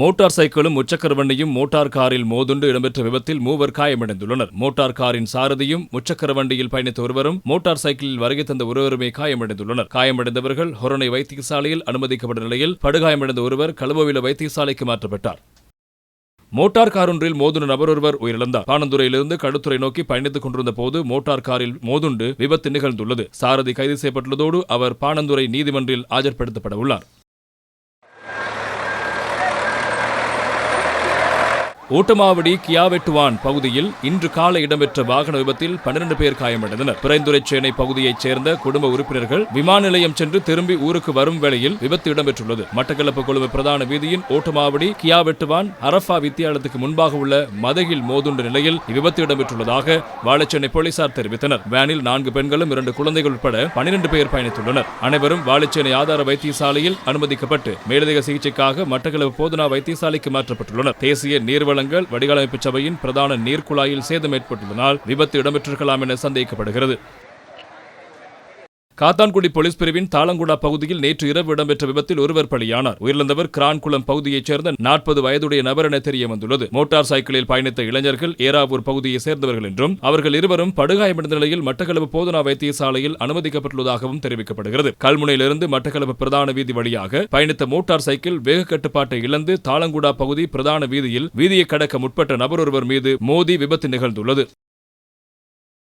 Motor சைக்கிளும் முச்சக்கர வண்டியும் motor காரில் மோதுண்டு இடம்பெற்ற விபத்தில் மூவர் காயமடைந்துள்ளனர். மோட்டார் காரின் சாரதியும் முச்சக்கர வண்டியில் பயணித்த ஒருவரும் மோட்டார் சைக்கிளில் வருகை தந்த ஒருவருமே காயமடைந்துள்ளனர். காயமடைந்தவர்கள் ஹொரணை வைத்தியசாலையில் அனுமதிக்கப்பட்ட நிலையில் படுகாயமடைந்த ஒருவர் கழுவோவில வைத்தியசாலைக்கு மாற்றப்பட்டார். மோட்டார் கார் ஒன்றில் மோதுன நபர் ஒருவர் உயிரிழந்தார். பாணந்துறையிலிருந்து கடுத்துறை நோக்கி பயணித்துக் கொண்டிருந்த போது மோட்டார் காரில் மோதுண்டு விபத்து நிகழ்ந்துள்ளது. சாரதி கைது செய்யப்பட்டுள்ளதோடு அவர் பானந்துறை நீதிமன்றில் ஆஜர்படுத்தப்பட உள்ளார். ஓட்டமாவடி கியாவெட்டுவான் பகுதியில் இன்று காலை இடம்பெற்ற வாகன விபத்தில் பன்னிரண்டு பேர் காயமடைந்தனர். பிறைந்துறை சேனை பகுதியைச் சேர்ந்த குடும்ப உறுப்பினர்கள் விமான நிலையம் சென்று திரும்பி ஊருக்கு வரும் வேளையில் விபத்து இடம்பெற்றுள்ளது. மட்டக்களப்பு கொழும்பு பிரதான வீதியின் ஓட்டமாவடி கியாவெட்டுவான் அரஃபா வித்தியாலயத்துக்கு முன்பாக உள்ள மதகில் மோதுண்ட நிலையில் இவ்விபத்து இடம்பெற்றுள்ளதாக வாழைச்சேனை போலீசார் தெரிவித்தனர். வேனில் நான்கு பெண்களும் இரண்டு குழந்தைகள் உட்பட பனிரெண்டு பேர் பயணித்துள்ளனர். அனைவரும் வாழைச்சேனை ஆதார வைத்தியசாலையில் அனுமதிக்கப்பட்டு மேலதிக சிகிச்சைக்காக மட்டக்களப்பு போதனா வைத்தியசாலைக்கு மாற்றப்பட்டுள்ளனர். தேசிய நீர்வள வளங்கள் வடிகாலமைப்பு சபையின் பிரதான நீர்க்குழாயில் சேதம் ஏற்பட்டுள்ளதால் விபத்து இடம்பெற்றிருக்கலாம் என சந்தேகிக்கப்படுகிறது காத்தான்குடி போலீஸ் பிரிவின் தாளங்குடா பகுதியில் நேற்று இரவு இடம்பெற்ற விபத்தில் ஒருவர் பலியானார். உயிரிழந்தவர் கிரான்குளம் பகுதியைச் சேர்ந்த நாற்பது வயதுடைய நபர் என தெரிய வந்துள்ளது மோட்டார் சைக்கிளில் பயணித்த இளைஞர்கள் ஏராவூர் பகுதியைச் சேர்ந்தவர்கள் என்றும் அவர்கள் இருவரும் படுகாயமடைந்த நிலையில் மட்டக்களப்பு போதனா வைத்தியசாலையில் அனுமதிக்கப்பட்டுள்ளதாகவும் தெரிவிக்கப்படுகிறது. கல்முனையிலிருந்து மட்டக்களப்பு பிரதான வீதி வழியாக பயணித்த மோட்டார் சைக்கிள் வேக கட்டுப்பாட்டை இழந்து தாளங்குடா பகுதி பிரதான வீதியில் வீதியை கடக்க முற்பட்ட நபர் ஒருவர் மீது மோதி விபத்து நிகழ்ந்துள்ளது.